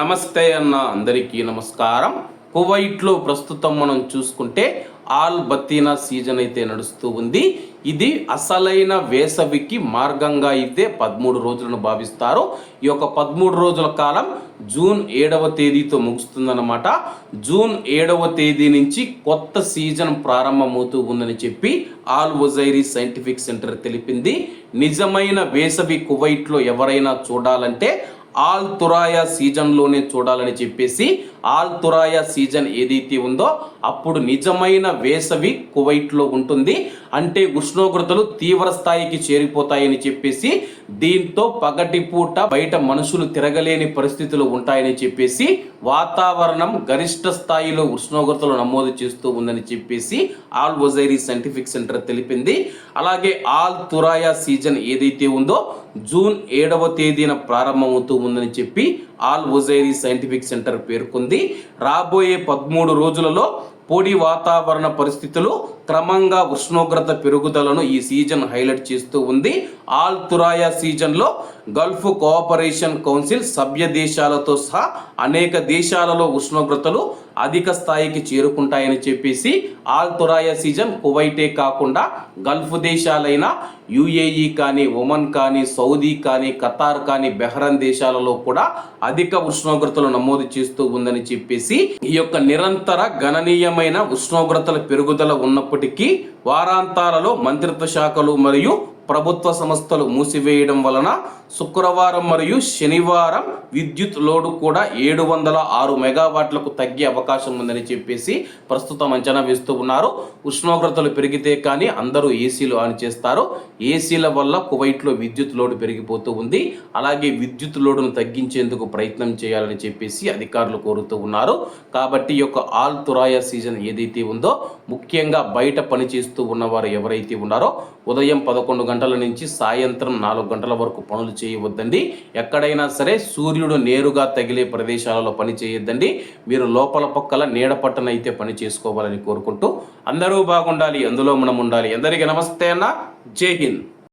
నమస్తే అన్న అందరికీ నమస్కారం. కువైట్లో ప్రస్తుతం మనం చూసుకుంటే ఆల్ బతీనా సీజన్ అయితే నడుస్తూ ఉంది. ఇది అసలైన వేసవికి మార్గంగా అయితే పదమూడు రోజులను భావిస్తారు. ఈ యొక్క పదమూడు రోజుల కాలం జూన్ ఏడవ తేదీతో ముగుస్తుందన్నమాట. జూన్ ఏడవ తేదీ నుంచి కొత్త సీజన్ ప్రారంభమవుతూ ఉందని చెప్పి ఆల్ ఒజైరీ సైంటిఫిక్ సెంటర్ తెలిపింది. నిజమైన వేసవి కువైట్లో ఎవరైనా చూడాలంటే ఆల్ తురాయా సీజన్లోనే చూడాలని చెప్పేసి ఆల్ తురాయా సీజన్ ఏదైతే ఉందో అప్పుడు నిజమైన వేసవి కువైట్లో ఉంటుంది. అంటే ఉష్ణోగ్రతలు తీవ్ర స్థాయికి చేరిపోతాయని చెప్పేసి దీంతో పగటిపూట బయట మనుషులు తిరగలేని పరిస్థితులు ఉంటాయని చెప్పేసి వాతావరణం గరిష్ట స్థాయిలో ఉష్ణోగ్రతలు నమోదు చేస్తూ ఉందని చెప్పేసి ఆల్ వజైరీ సైంటిఫిక్ సెంటర్ తెలిపింది. అలాగే ఆల్ తురాయా సీజన్ ఏదైతే ఉందో జూన్ ఏడవ తేదీన ప్రారంభమవుతూ ఉందని చెప్పి ఆల్ వజైరీ సైంటిఫిక్ సెంటర్ పేర్కొంది. రాబోయే పదమూడు రోజులలో పొడి వాతావరణ పరిస్థితులు క్రమంగా ఉష్ణోగ్రత పెరుగుదలను ఈ సీజన్ హైలైట్ చేస్తూ ఉంది. ఆల్ తురాయా సీజన్లో గల్ఫ్ కోఆపరేషన్ కౌన్సిల్ సభ్య దేశాలతో సహా అనేక దేశాలలో ఉష్ణోగ్రతలు అధిక స్థాయికి చేరుకుంటాయని చెప్పేసి ఆల్ తురాయా సీజన్ కువైటే కాకుండా గల్ఫ్ దేశాలైన యుఏఈ కానీ ఒమన్ కానీ సౌదీ కానీ ఖతార్ కానీ బెహ్రన్ దేశాలలో కూడా అధిక ఉష్ణోగ్రతలు నమోదు చేస్తూ ఉందని చెప్పేసి ఈ యొక్క నిరంతర గణనీయమైన ఉష్ణోగ్రతల పెరుగుదల ఉన్నప్పటికీ వారాంతాలలో మంత్రిత్వ శాఖలు మరియు ప్రభుత్వ సంస్థలు మూసివేయడం వలన శుక్రవారం మరియు శనివారం విద్యుత్ లోడు కూడా ఏడు వందల ఆరు మెగావాట్లకు తగ్గే అవకాశం ఉందని చెప్పేసి ప్రస్తుతం అంచనా వేస్తూ ఉన్నారు. ఉష్ణోగ్రతలు పెరిగితే కానీ అందరూ ఏసీలు ఆన్ చేస్తారు. ఏసీల వల్ల కువైట్లో విద్యుత్ లోడు పెరిగిపోతూ ఉంది. అలాగే విద్యుత్ లోడును తగ్గించేందుకు ప్రయత్నం చేయాలని చెప్పేసి అధికారులు కోరుతూ ఉన్నారు. కాబట్టి యొక్క ఆల్ తురాయ సీజన్ ఏదైతే ఉందో ముఖ్యంగా బయట పనిచేస్తూ ఉన్నవారు ఎవరైతే ఉన్నారో ఉదయం పదకొండు గంటల నుంచి సాయంత్రం నాలుగు గంటల వరకు పనులు చేయవద్దండి. ఎక్కడైనా సరే సూర్యుడు నేరుగా తగిలే ప్రదేశాలలో పని చేయొద్దండి. మీరు లోపల పక్కల నీడ పట్టన అయితే పని చేసుకోవాలని కోరుకుంటూ అందరూ బాగుండాలి అందులో మనం ఉండాలి. అందరికీ నమస్తే అన్న. జై హింద్.